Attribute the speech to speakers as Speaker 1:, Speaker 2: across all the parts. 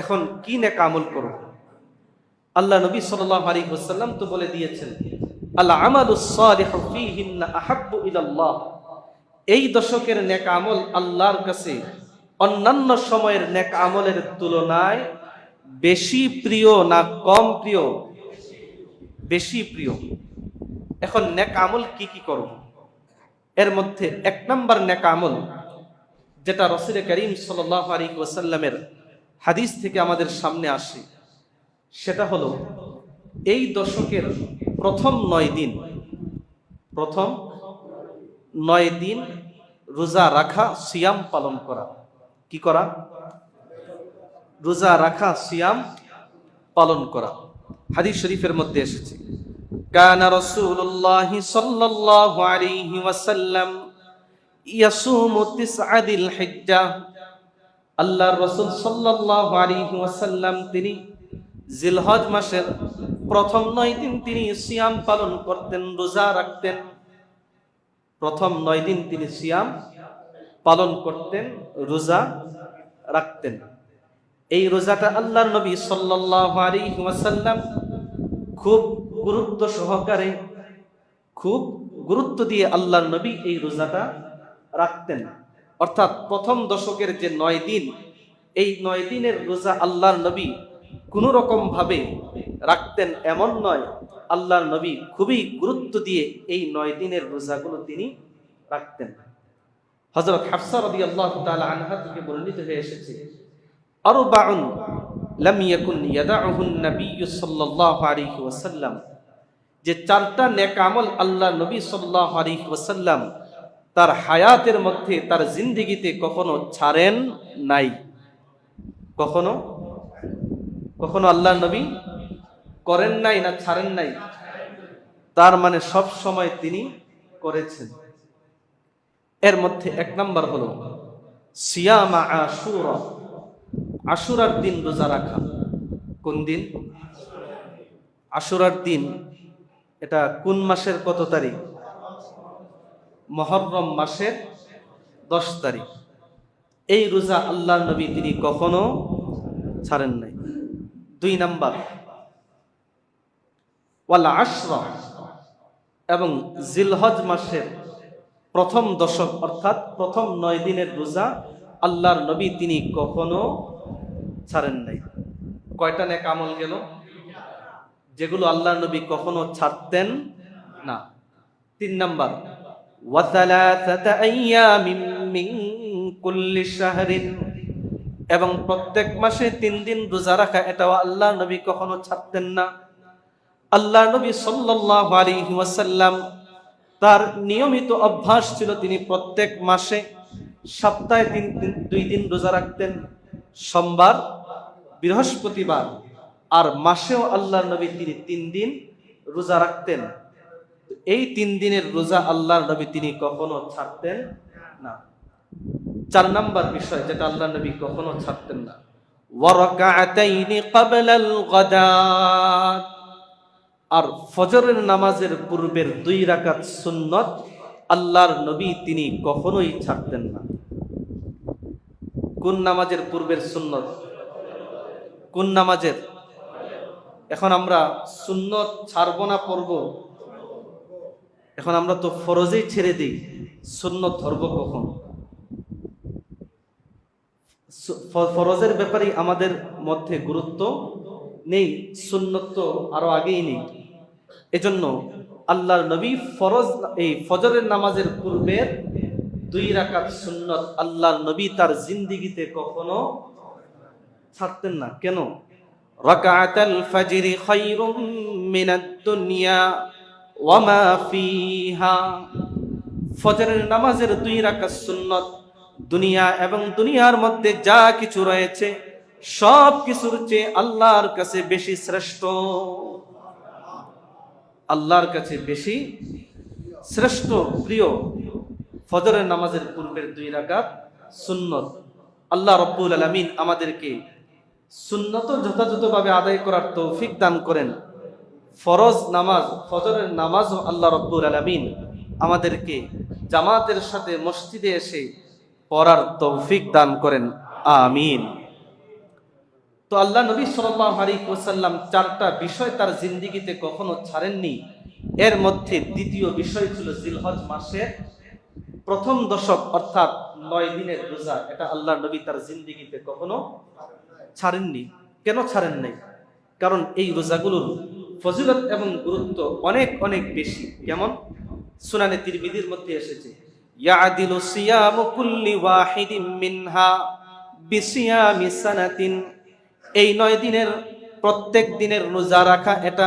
Speaker 1: এখন কি নেক আমল করব আল্লাহ নবী সাল্লাল্লাহু আলাইহি ওয়াসাল্লাম তো বলে দিয়েছেন, আল আহাব্বু ইলাল্লাহ। এই দশকের নেক আমল আল্লাহর কাছে অন্যান্য সময়ের নেক আমলের তুলনায় বেশি প্রিয় না কম প্রিয়? বেশি প্রিয়। এখন নেক আমল কি কি করব এর মধ্যে এক নম্বর নেক আমল, যেটা রসুল করিম সাল্লাহ আলী ওসাল্লামের হাদিস থেকে আমাদের সামনে আসে। সেটা হলো, এই দশকের প্রথম নয় দিন, প্রথম নয় দিন রোজা রাখা, সিয়াম পালন করা। কি করা? রোজা রাখা, সিয়াম পালন করা। হাদিস শরীফের মধ্যে এসেছে, কানা রাসূলুল্লাহি সাল্লাল্লাহু আলাইহি ওয়াসাল্লাম ইয়াসুমু তিসআদিল হিজ্জাহ আল্লাহর রসুল ওয়াসাল্লাম তিনি জিলহজ মাসের প্রথম নয় দিন তিনি সিয়াম পালন করতেন, রোজা রাখতেন। প্রথম নয় দিন তিনি সিয়াম পালন করতেন, রোজা রাখতেন। এই রোজাটা আল্লাহর নবী ওয়াসাল্লাম খুব গুরুত্ব সহকারে, খুব গুরুত্ব দিয়ে আল্লাহর নবী এই রোজাটা রাখতেন। অর্থাৎ প্রথম দশকের যে নয় দিন, এই নয় দিনের রোজা আল্লাহর নবী কোনো রকম ভাবে রাখতেন এমন নয়, আল্লাহর নবী খুবই গুরুত্ব দিয়ে এই নয় দিনের রোজাগুলো তিনি রাখতেন। হজরত হাফসা রবি আল্লাহ আনহা থেকে বর্ণিত হয়ে এসেছে নবিয়্যু সাল্লাল্লাহু আলাইহি ওয়াসাল্লাম, যে চারটা নেক আমল আল্লাহ নবী সাল্লাল্লাহু আলাইহি তার হায়াতের মধ্যে তার জিন্দেগিতে কখনো ছাড়েন নাই। কখনো? কখনো আল্লাহ নবী করেন নাই না ছাড়েন নাই? তার মানে সব সময় তিনি করেছেন। এর মধ্যে এক নাম্বার হলো, সিয়ামা আশুরা। আশুরার দিন রোজা রাখা। কোন দিন? আশুরার দিন। এটা কোন মাসের কত তারিখ? মহরম মাসের দশ তারিখ। এই রোজা আল্লাহ নবী তিনি কখনো ছাড়েন নাই। দুই নাম্বার, ওয়ালা আশরা এবং জিলহজ মাসের প্রথম দশক অর্থাৎ প্রথম নয় দিনের রোজা আল্লাহর নবী তিনি কখনো ছাড়েন নাই। কয়টা নেক আমল গেল? যেগুলো আল্লাহর নবী কখনো ছাড়তেন না। তিন নাম্বার এবং প্রত্যেক মাসে তিন দিন রোজা রাখা, এটাও আল্লাহ নবী কখনো ছাড়তেন না। আল্লাহ নবী ওয়াসাল্লাম তার নিয়মিত অভ্যাস ছিল তিনি প্রত্যেক মাসে সপ্তাহে তিন দুই দিন রোজা রাখতেন। সোমবার, বৃহস্পতিবার আর মাসেও আল্লাহ নবী তিনি তিন দিন রোজা রাখতেন। এই তিন দিনের রোজা আল্লাহর নবী তিনি কখনো ছাড়তেন না। চার নাম্বার বিষয় যেটা আল্লাহ নবী কখনো ছাড়তেন না। আর ফজরের নামাজের পূর্বের দুই রাকাত সুন্নত আল্লাহর নবী তিনি কখনোই ছাড়তেন না। কোন নামাজের পূর্বের সুন্নত? কোন নামাজের? এখন আমরা সুন্নত ছাড়বো না, পড়ব। এখন আমরা তো ফরজেই ছেড়ে দিই, সুন্নত ধরব কখন? ফরজের ব্যাপারে আমাদের মধ্যে গুরুত্ব নেই, সুন্নত তো আরও আগেই নেই। এজন্য আল্লাহর নবী ফরজ এই ফজরের নামাজের পূর্বের দুই রাকাত সুন্নত আল্লাহর নবী তার জিন্দিগিতে কখনো ছাড়তেন না। কেন? রাকাতাল ফাজরি খায়রুম মিনাদ দুনিয়া। ওয়ামা ফিহা। ফজরের নামাজের দুই রাকাত সুন্নত, দুনিয়া এবং দুনিয়ার মধ্যে যা কিছু রয়েছে, সব কিছুর চেয়ে আল্লাহর কাছে বেশি শ্রেষ্ঠ। আল্লাহর কাছে বেশি শ্রেষ্ঠ, প্রিয় ফজরের নামাজের পূর্বের দুই রাকাত সুন্নত। আল্লাহ রব্বুল আলমিন আমাদেরকে সুন্নত যথাযথভাবে আদায় করার তৌফিক দান করেন। ফরজ নামাজ, ফজরের নামাজও আল্লাহ রব্বুল আলমিন আমাদেরকে জামাতের সাথে মসজিদে এসে পড়ার তৌফিক দান করেন। আমিন। তো আল্লাহ নবী সাল্লাহ আলিকুসাল্লাম চারটা বিষয় তার জিন্দিগিতে কখনো ছাড়েননি। এর মধ্যে দ্বিতীয় বিষয় ছিল জিলহজ মাসের প্রথম দশক, অর্থাৎ নয় দিনের রোজা। এটা আল্লাহ নবী তার জিন্দিগিতে কখনো ছাড়েননি। কেন ছাড়েন নাই? কারণ এই রোজাগুলোর ফজিলত এবং গুরুত্ব অনেক অনেক বেশি। কেমন? সুনানে তিরমিদির মধ্যে এসেছে, ইয়াদিলু সিয়ামু কুল্লি ওয়াহিদিম মিনহা বিসিয়ামি সানাতিন। এই নয় দিনের, প্রত্যেক দিনের রোজা রাখা এটা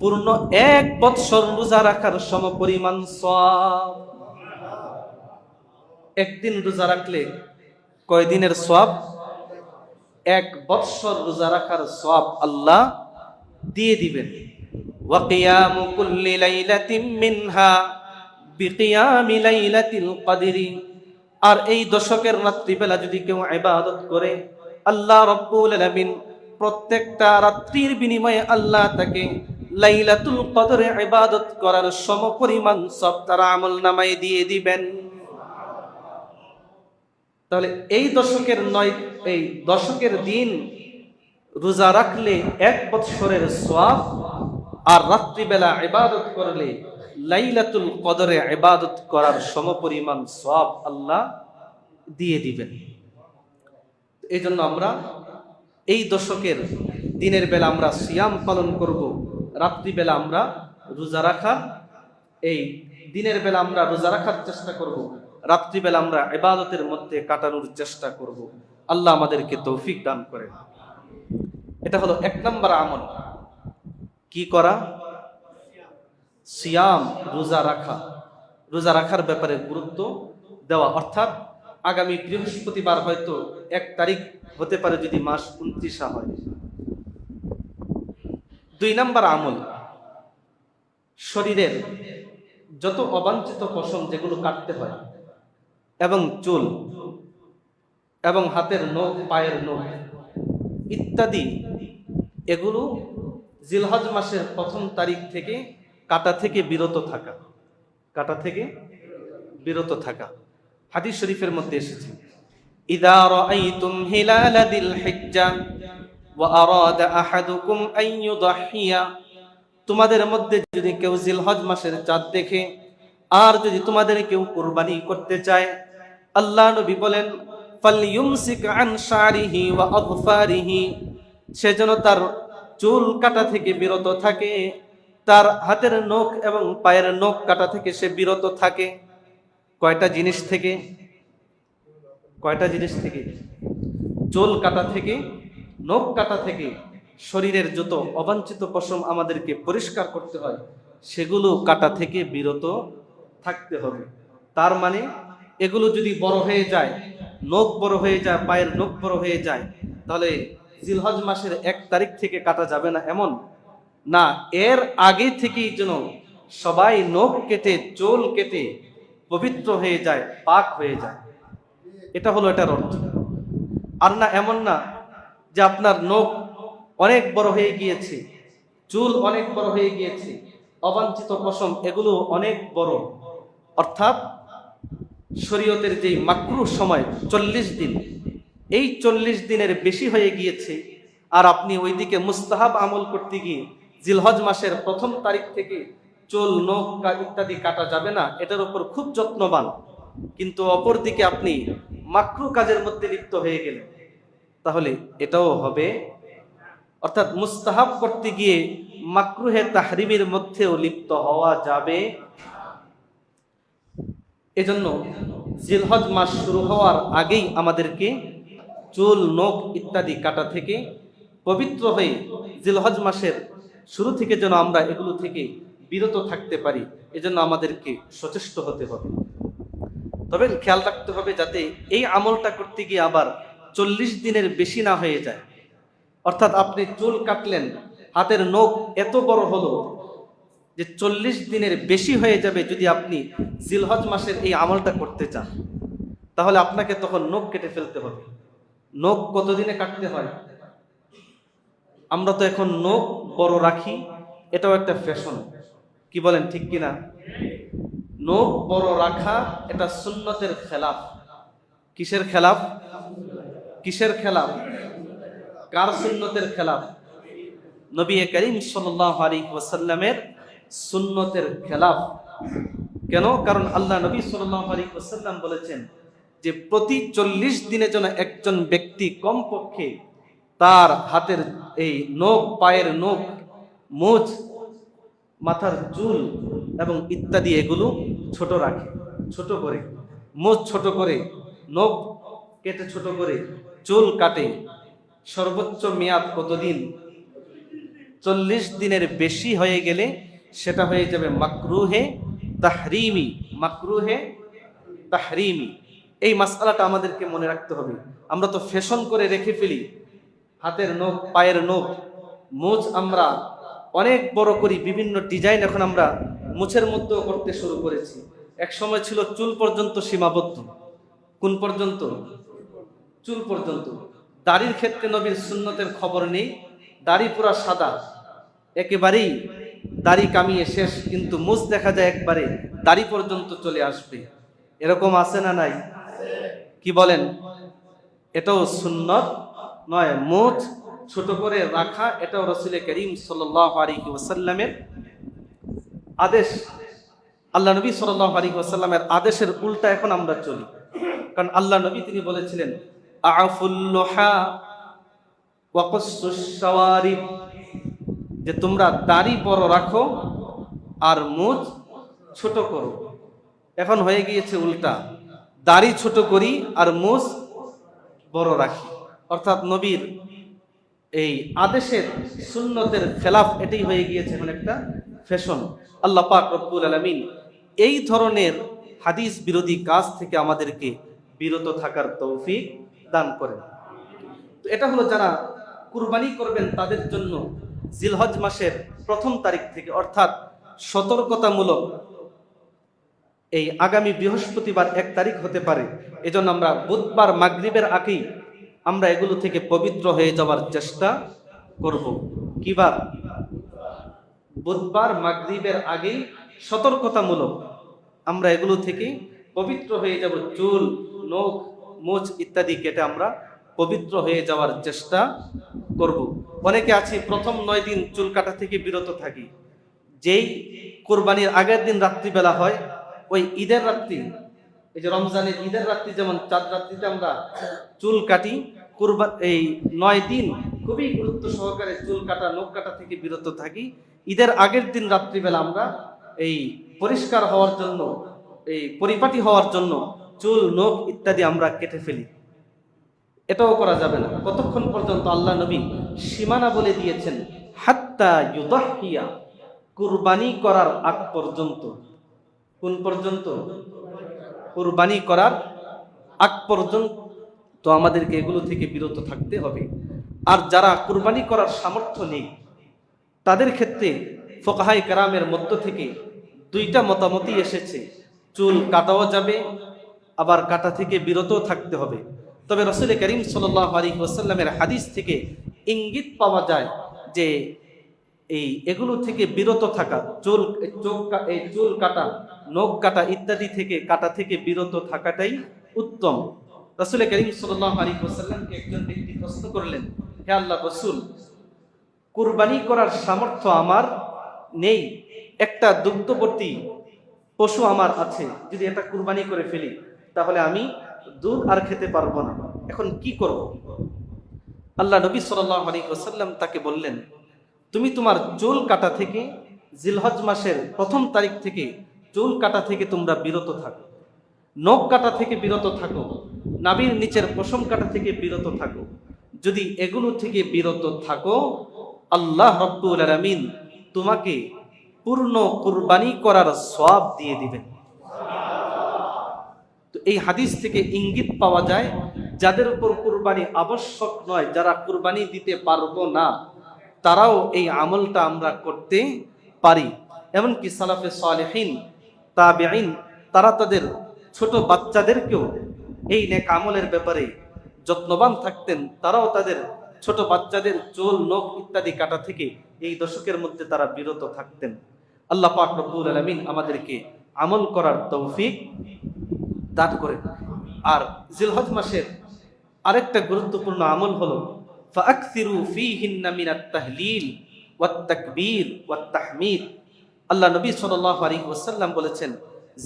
Speaker 1: পূর্ণ এক বৎসর রোজা রাখার সমপরিমাণ সওয়াব। একদিন রোজা রাখলে কয় দিনের সওয়াব? এক বৎসর রোজা রাখার সওয়াব আল্লাহ দিয়ে দিবেন। মিনহা আর এই দশকের রাত্রিবেলা যদি কেউ ইবাদত করে, আল্লাহ রব্বুল প্রত্যেকটা রাত্রির বিনিময়ে আল্লাহ তাকে লাইলাতুল কদরে ইবাদত করার সমপরিমাণ সব তারা আমল নামায় দিয়ে দিবেন। তাহলে এই দশকের নয়, এই দশকের দিন রোজা রাখলে এক বৎসরের সোয়াব আর রাত্রিবেলা ইবাদত করলে লাইলাতুল কদরে ইবাদত করার সমপরিমাণ সোয়াব আল্লাহ দিয়ে দিবেন। এই জন্য আমরা এই দশকের দিনের বেলা আমরা সিয়াম পালন করব, রাত্রিবেলা আমরা রোজা রাখার এই দিনের বেলা আমরা রোজা রাখার চেষ্টা করব, রাত্রিবেলা আমরা ইবাদতের মধ্যে কাটানোর চেষ্টা করব। আল্লাহ আমাদেরকে তৌফিক দান করেন। এটা হলো এক নম্বর আমল। কি করা? সিয়াম, রোজা রাখা। রোজা রাখার ব্যাপারে গুরুত্ব দেওয়া। অর্থাৎ আগামী বৃহস্পতিবার হয়তো এক তারিখ হতে পারে যদি মাস উনত্রিশা হয়। দুই নম্বর আমল, শরীরের যত অবাঞ্ছিত পশম যেগুলো কাটতে হয়, এবং চুল, এবং হাতের নখ, পায়ের নখ ইত্যাদি এগুলো জিলহজ মাসের প্রথম তারিখ থেকে কাটা থেকে বিরত থাকা। কাটা থেকে বিরত থাকা। হাদিস শরীফের মধ্যে এসেছে। তোমাদের মধ্যে যদি কেউ জিলহজ মাসের চাঁদ দেখে, আর যদি তোমাদের কেউ কুরবানি করতে চায়, আল্লাহ নবী বলেন ফালইউমসিক আন শারিহি ওয়া সে যেন তার চুল কাটা থেকে বিরত থাকে, তার হাতের নখ এবং পায়ের নখ কাটা থেকে সে বিরত থাকে। কয়টা জিনিস থেকে? কয়টা জিনিস থেকে? চুল কাটা থেকে, নখ কাটা থেকে শরীরের যত অবাঞ্ছিত পশম আমাদেরকে পরিষ্কার করতে হয়, সেগুলো কাটা থেকে বিরত থাকতে হবে। তার মানে এগুলো যদি বড় হয়ে যায়, নখ বড় হয়ে যায়, পায়ের নখ বড় হয়ে যায়, তাহলে জিলহজ মাসের এক তারিখ থেকে কাটা যাবে না এমন? না, এর আগে থেকেই যেন সবাই নখ কেটে, চোল কেটে পবিত্র হয়ে যায়, পাক হয়ে যায়। এটা হলো এটার অর্থ। আর না, এমন না যে আপনার নখ অনেক বড় হয়ে গিয়েছে, চুল অনেক বড় হয়ে গিয়েছে, অবাঞ্ছিত পশম, এগুলো অনেক বড়। অর্থাৎ শরীয়তের যে মাকরু সময় চল্লিশ দিন এই চল্লিশ দিনের বেশি হয়ে গিয়েছে। আর আপনি ওইদিকে মুস্তাহাব আমল করতে গিয়ে জিলহজ মাসের প্রথম তারিখ থেকে চোল, নখ ইত্যাদি কাটা যাবে না, এটার উপর খুব যত্নবান। কিন্তু অপরদিকে আপনি মাকরু কাজের মধ্যে লিপ্ত হয়ে গেলেন। তাহলে এটাও হবে। অর্থাৎ মুস্তাহাব করতে গিয়ে মাকরুহে তাহরিমের মধ্যেও লিপ্ত হওয়া যাবে। এজন্য জিলহজ মাস শুরু হওয়ার আগেই আমাদেরকে চুল, নখ ইত্যাদি কাটা থেকে পবিত্র হয়ে জিলহজ মাসের শুরু থেকে যেন আমরা এগুলো থেকে বিরত থাকতে পারি, এজন্য আমাদেরকে সচেষ্ট হতে হবে। তবে খেয়াল রাখতে হবে যাতে এই আমলটা করতে গিয়ে আবার চল্লিশ দিনের বেশি না হয়ে যায়। অর্থাৎ আপনি চুল কাটলেন, হাতের নখ এত বড় হলো যে চল্লিশ দিনের বেশি হয়ে যাবে যদি আপনি জিলহজ মাসের এই আমলটা করতে চান। তাহলে আপনাকে তখন নখ কেটে ফেলতে হবে। নখ কতদিনে কাটতে হয়? আমরা তো এখন নখ বড় রাখি, এটাও একটা ফ্যাশন কি বলেন, ঠিক কিনা? নখ বড় রাখা, এটা সুন্নতের খেলাফ। কিসের খেলাফ? কিসের খেলাফ? কার সুন্নতের খেলাফ? নবী করিম সাল্লাল্লাহু আলাইহি ওয়াসাল্লামের সুন্নতের খেলাফ। কেন? কারণ আল্লাহ নবী সাল্লাল্লাহু আলাইহি ওয়াসাল্লাম বলেছেন যে প্রতি চল্লিশ দিনে যেন একজন ব্যক্তি কমপক্ষে তার হাতের এই নখ, পায়ের নখ মোজ মাথার চুল এবং ইত্যাদি এগুলো ছোট রাখে, ছোট করে। মোজ ছোট করে, নখ কেটে ছোট করে, চুল কাটে। সর্বোচ্চ মেয়াদ কতদিন? চল্লিশ দিনের বেশি হয়ে গেলে সেটা হয়ে যাবে মাকরুহে তাহরিমি মাকরুহে তাহরিমি। এই মাসালাটা আমাদেরকে মনে রাখতে হবে। আমরা তো ফ্যাশন করে রেখে ফেলি। হাতের নখ, পায়ের নখ মোজ আমরা অনেক বড় করি, বিভিন্ন ডিজাইন এখন আমরা মুছের মধ্যেও করতে শুরু করেছি। এক সময় ছিল চুল পর্যন্ত সীমাবদ্ধ। কোন পর্যন্ত? চুল পর্যন্ত। দাড়ির ক্ষেত্রে নবীর সুন্নতের খবর নেই। দাড়ি পুরা সাদা। একেবারেই দাড়ি কামিয়ে শেষ, কিন্তু মুজ দেখা যায় একবারে দাড়ি পর্যন্ত চলে আসবে। এরকম আছে না নাই? কি বলেন? এটাও সুন্নত নয় মুজ ছোট করে রাখা, এটাও রসুল করিম ওসাল্লামের আদেশ। আল্লাহ নবী ওয়াসাল্লামের আদেশের উল্টা এখন আমরা চলি। কারণ আল্লাহ নবী তিনি বলেছিলেন যে তোমরা দাড়ি বড় রাখো আর মুজ ছোট করো। এখন হয়ে গিয়েছে উল্টা। দাড়ি ছোট করি আর মুজ বড় রাখি। অর্থাৎ নবীর এই আদেশের সুন্নতের খেলাফ এটাই হয়ে গিয়েছে এখন একটা ফ্যাশন। আল্লাহ পাক রব্বুল আলমিন এই ধরনের হাদিস বিরোধী কাজ থেকে আমাদেরকে বিরত থাকার তৌফিক দান করেন। তো এটা হলো যারা কুরবানি করবেন তাদের জন্য জিলহজ মাসের প্রথম তারিখ থেকে, অর্থাৎ সতর্কতামূলক এই আগামী বৃহস্পতিবার এক তারিখ হতে পারে। এজন্য আমরা বুধবার মাগরিবের আগেই আমরা এগুলো থেকে পবিত্র হয়ে যাওয়ার চেষ্টা করব। কিবার? বুধবার মাগরিবের আগেই সতর্কতামূলক আমরা এগুলো থেকে পবিত্র হয়ে যাব। চুল, নখ, মোচ ইত্যাদি কেটে আমরা পবিত্র হয়ে যাওয়ার চেষ্টা করব। অনেকে আছি, প্রথম নয় দিন চুল কাটা থেকে বিরত থাকি। যেই কোরবানির আগের দিন রাত্রিবেলা হয় ওই ঈদের রাত্রি, এই যে রমজানের ঈদের রাত্রি যেমন চাঁদ রাত্রিতে আমরা চুল কাটি কুরবান এই নয় দিন খুবই গুরুত্ব সহকারে চুল কাটা, নখ কাটা থেকে বিরত থাকি। ঈদের আগের দিন রাত্রিবেলা আমরা এই পরিষ্কার হওয়ার জন্য, এই পরিপাটি হওয়ার জন্য চুল, নখ ইত্যাদি আমরা কেটে ফেলি। এটাও করা যাবে না। কতক্ষণ পর্যন্ত আল্লাহ নবী সীমানা বলে দিয়েছেন, হাত্তা ইউদাহিয়া, কুরবানি করার আগ পর্যন্ত। কোন পর্যন্ত কোরবানি করার আগ পর্যন্ত তো আমাদেরকে এগুলো থেকে বিরত থাকতে হবে। আর যারা কুরবানি করার সামর্থ্য নেই, তাদের ক্ষেত্রে ফোকাহাই কারামের মধ্য থেকে দুইটা মতামতই এসেছে। চুল কাটাও যাবে, আবার কাটা থেকে বিরত থাকতে হবে। তবে রসুল করিম সাল আলী ওসাল্লামের হাদিস থেকে ইঙ্গিত পাওয়া যায় যে এই এগুলো থেকে বিরত থাকা, চুল, চোখ এই চুল কাটা নখ কাটা ইত্যাদি থেকে, কাটা থেকে বিরত থাকাটাই উত্তম। রসুল করিম ওসাল্লামকে একজন ব্যক্তি প্রশ্ন করলেন, হে আল্লাহ রসুল, কুরবানি করার সামর্থ্য আমার নেই। একটা দুগ্ধবর্তী পশু আমার আছে, যদি এটা কুরবানি করে ফেলি, তাহলে আমি দুধ আর খেতে পারব না। এখন কি করব? আল্লাহ নবী ওসাল্লাম তাকে বললেন, তুমি তোমার চুল কাটা থেকে জিলহজ মাসের প্রথম তারিখ থেকে চুল কাটা থেকে তোমরা বিরত থাকো। নখ কাটা থেকে বিরত থাকো। নাবির নিচের পশম কাটা থেকে বিরত থাকো। যদি এগুলো থেকে বিরত থাকো, আল্লাহ রব্বুল আলমিন তোমাকে পূর্ণ কুরবানি করার সব দিয়ে দিবেন। তো এই হাদিস থেকে ইঙ্গিত পাওয়া যায়, যাদের উপর কুরবানি আবশ্যক নয়, যারা কুরবানি দিতে পারব না, তারাও এই আমলটা আমরা করতে পারি। এমনকি সালাফে সালেহিন তাবেইন তারা তাদের ছোট বাচ্চাদেরকেও এই নেক আমলের ব্যাপারে যত্নবান থাকতেন। তারাও তাদের ছোট বাচ্চাদের চোল, নখ ইত্যাদি কাটা থেকে এই দশকের মধ্যে তারা বিরত থাকতেন। আল্লাহ পাক রব্বুল আলমিন আমাদেরকে আমল করার তৌফিক দান করেন। আর জিলহজ মাসের আরেকটা গুরুত্বপূর্ণ আমল হল ফাকসিরু ফিহিন্না মিনাত তাহলিল ওয়াত তাকবীর ওয়াত তাহমিদ। আল্লাহ নবী সাল্লাল্লাহু আলাইহি ওয়াসাল্লাম বলেছেন,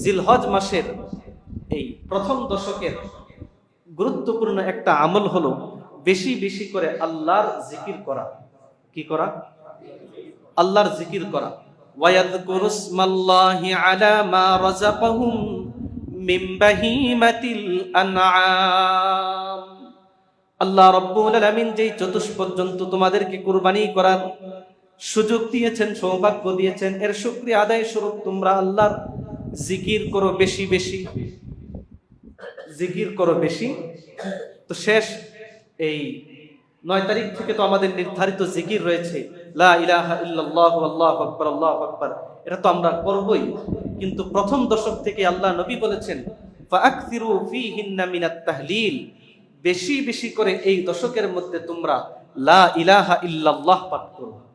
Speaker 1: জিলহজ মাসের এই প্রথম দশকের গুরুত্বপূর্ণ একটা আমল হলো বেশি বেশি করে আল্লাহর জিকির করা। কি করা? আল্লাহর জিকির করা। আলা আল্লাহ রব্বুল আলামিন যেই চতুষ্পদ জন্তু তোমাদেরকে কুরবানি করার সুযোগ দিয়েছেন, সৌভাগ্য দিয়েছেন। এর শুকরিয়া আদায় স্বরূপ তোমরা আল্লাহর জিকির করো বেশি বেশি। জিকির করো বেশি। তো শেষ, এই নয় তারিখ থেকে তো আমাদের নির্ধারিত জিকির রয়েছে। লা ইলাহা ইল্লাল্লাহু, আল্লাহু আকবার আল্লাহু আকবার। এটা তো আমরা করবই। কিন্তু প্রথম দশক থেকে আল্লাহ নবী বলেছেন, ফাআকসিরু ফীহিন্না মিনাত তাহলিল। বেশি বেশি করে এই দশকের মধ্যে তোমরা লা ইলাহা ইল্লাল্লাহ পাঠ করো।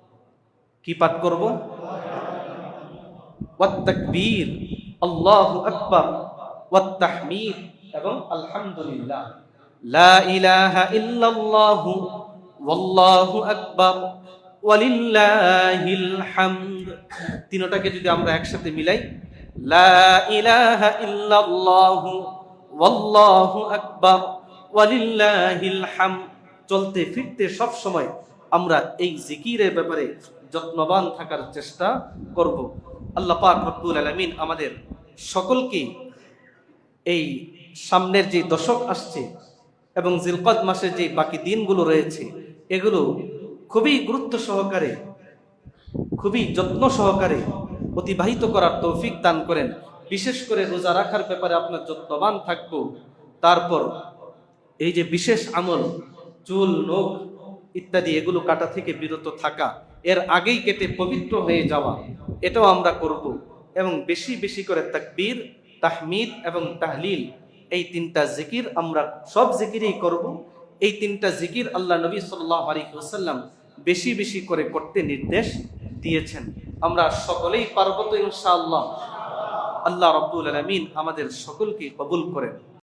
Speaker 1: কি পাঠ করব? ওয়াত তাকবীর আল্লাহু আকবার ওয়াত তাহমিদ এবং আলহামদুলিল্লাহ। লা ইলাহা ইল্লাল্লাহু, ওয়াল্লাহু আকবার, ওয়ালিল্লাহিল হামদ। তিনটাকে যদি আমরা একসাথে মিলাই, লা ইলাহা ইল্লাল্লাহু, ওয়াল্লাহু আকবার, ওয়ালিল্লাহিল হামদ। চলতে ফিরতে সব সময় আমরা এই জিকিরের ব্যাপারে যত্নবান থাকার চেষ্টা করব। আল্লাহ পাক রব্বুল আলামিন আমাদের সকলকে এই সামনের যে দশক আসছে এবং জিলকদ মাসের যে বাকি দিনগুলো রয়েছে, এগুলো খুবই গুরুত্ব সহকারে, খুবই যত্ন সহকারে অতিবাহিত করার তৌফিক দান করেন। বিশেষ করে রোজা রাখার ব্যাপারে আপনার যত্নবান থাকব। তারপর এই যে বিশেষ আমল, চুল, নখ ইত্যাদি এগুলো কাটা থেকে বিরত থাকা এর আগেই কেটে পবিত্র হয়ে যাওয়া। এটাও আমরা করব। এবং বেশি বেশি করে তাকবীর, তাহমিদ এবং তাহলিল, এই তিনটা জিকির আমরা সব জিকিরই করব। এই তিনটা জিকির আল্লাহ নবী সাল্লাহ বেশি বেশি করে করতে নির্দেশ দিয়েছেন। আমরা সকলেই পার্বত ইনশাআল্লাহ। আল্লাহ রব্বুল আলমিন আমাদের সকলকে কবুল করেন।